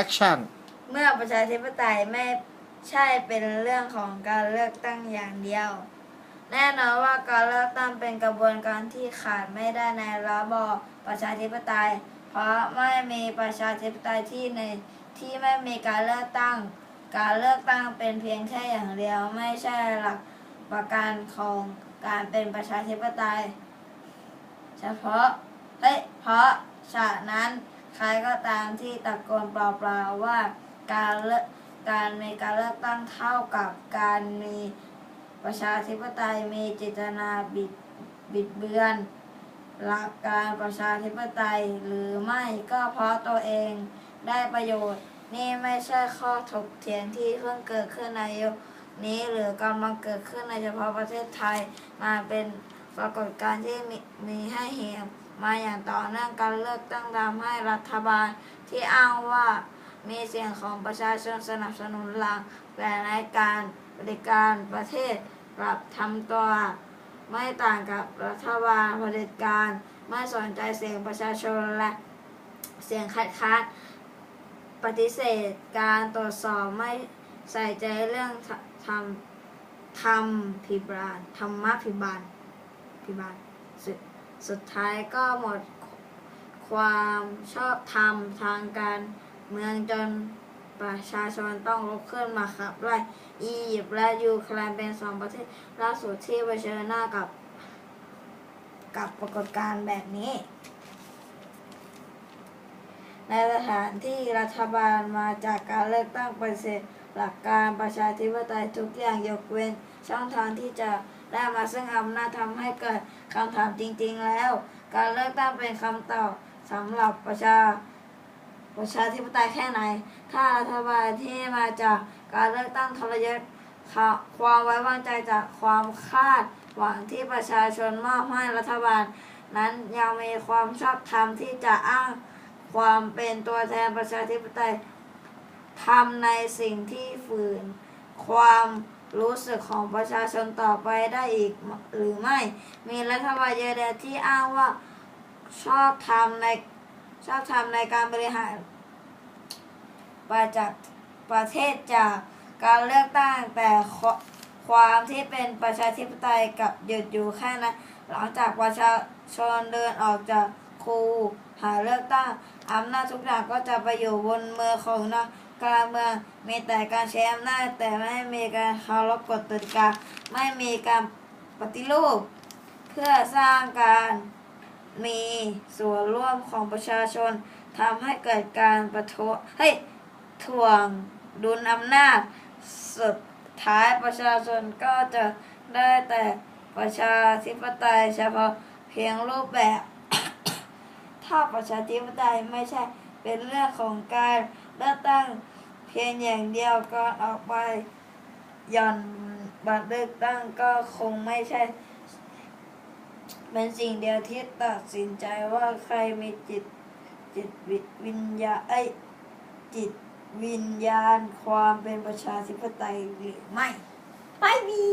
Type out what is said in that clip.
action เมื่อประชาธิปไตยไม่ใช่เป็นเรื่องของการเลือกตั้งอย่างเดียว แน่นอนว่าการเลือกตั้งเป็นกระบวนการที่ขาดไม่ได้ในระบอบประชาธิปไตย เพราะไม่มีประชาธิปไตยที่ในที่ไม่มีการเลือกตั้ง การเลือกตั้งเป็นเพียงแค่อย่างเดียวไม่ใช่หลักประกันของการเป็นประชาธิปไตย เฉพาะเฮ้ยเพราะฉะนั้น ใครก็ตามที่ตะโกนเปล่าๆว่าการเลือกการมีการเลือกตั้งเท่ากับการมีประชาธิปไตยมีเจตนาบิดบิดเบือน หลักการประชาธิปไตยหรือไม่ก็เพราะตัวเองได้ประโยชน์ นี่ไม่ใช่ข้อถกเถียงที่เพิ่งเกิดขึ้นในยุคนี้หรือกำลังเกิดขึ้นในเฉพาะประเทศไทยมาเป็น ปรากฏการณ์ที่มีมีให้เห็นมาอย่างต่อเนื่องการเลือกตั้งทำให้รัฐบาลที่อ้างว่ามีเสียงของประชาชนสนับสนุนหลังแต่ในการบริการประเทศกลับทำตัว ไม่ต่างกับรัฐบาลเผด็จการไม่สนใจเสียงประชาชนและเสียงคัดค้านปฏิเสธการตรวจสอบไม่ใส่ใจเรื่องทำทำพิบาลธรรมะพิบาล พิบาลสุดสุดท้ายก็หมดความชอบธรรมทางการเมืองจนประชาชนต้องลุกขึ้นมาขับไล่อียิปต์และยูเครนเป็นสองประเทศล่าสุดที่เผชิญหน้ากับ กับปรากฏการณ์แบบนี้ ในสถานที่รัฐบาลมาจากการเลือกตั้งเป็นเสร็จหลักการประชาธิปไตยทุกอย่างยกเว้นช่องทางที่จะ ได้มาซึ่งอำนาจทำให้เกิดคำถามจริง ๆ แล้ว การเลือกตั้งเป็นคำตอบสำหรับประชาประชาธิปไตยแค่ไหน ถ้ารัฐบาลที่มาจากการเลือกตั้งทรยศความไว้วางใจจากความคาดหวังที่ประชาชนมอบให้รัฐบาล นั้นยังมีความชอบธรรมที่จะอ้างความเป็นตัวแทนประชาธิปไตยทำในสิ่งที่ฝืน ความ รู้สึกของประชาชนต่อไปได้อีกหรือไม่ มีรัฐบาลเยอรมันที่อ้างว่าชอบทำในชอบทำในการบริหารประจากประเทศจากการเลือกตั้งแต่ความที่เป็นประชาธิปไตยกับหยุดอยู่แค่นั้นหลังจากประชาชนเดินออกจากคูหาเลือกตั้งอำนาจทุกอย่างก็จะไปอยู่บนมือของนั การเมืองมีแต่การใช้อำนาจแต่ไม่มีการเคารพกฎกติกาไม่มีการปฏิรูป เพื่อสร้างการมีส่วนร่วมของประชาชนทำให้เกิดการประท้วงเฮ้ถ่วงดุลอำนาจ สุดท้ายประชาชนก็จะได้แต่ประชาธิปไตยเฉพาะเพียงรูปแบบ ถ้าประชาธิปไตยไม่ใช่เป็นเรื่องของการเลือกตั้ง เพียงอย่างเดียวก็ออกไปหย่อนบัตรเลือกตั้งก็คงไม่ใช่ เป็นสิ่งเดียวที่ตัดสินใจว่าใครมีจิตจิตวิวญญาไอจิตวิญญาณความเป็นประชาธิปไตยหรือไม่ไปบี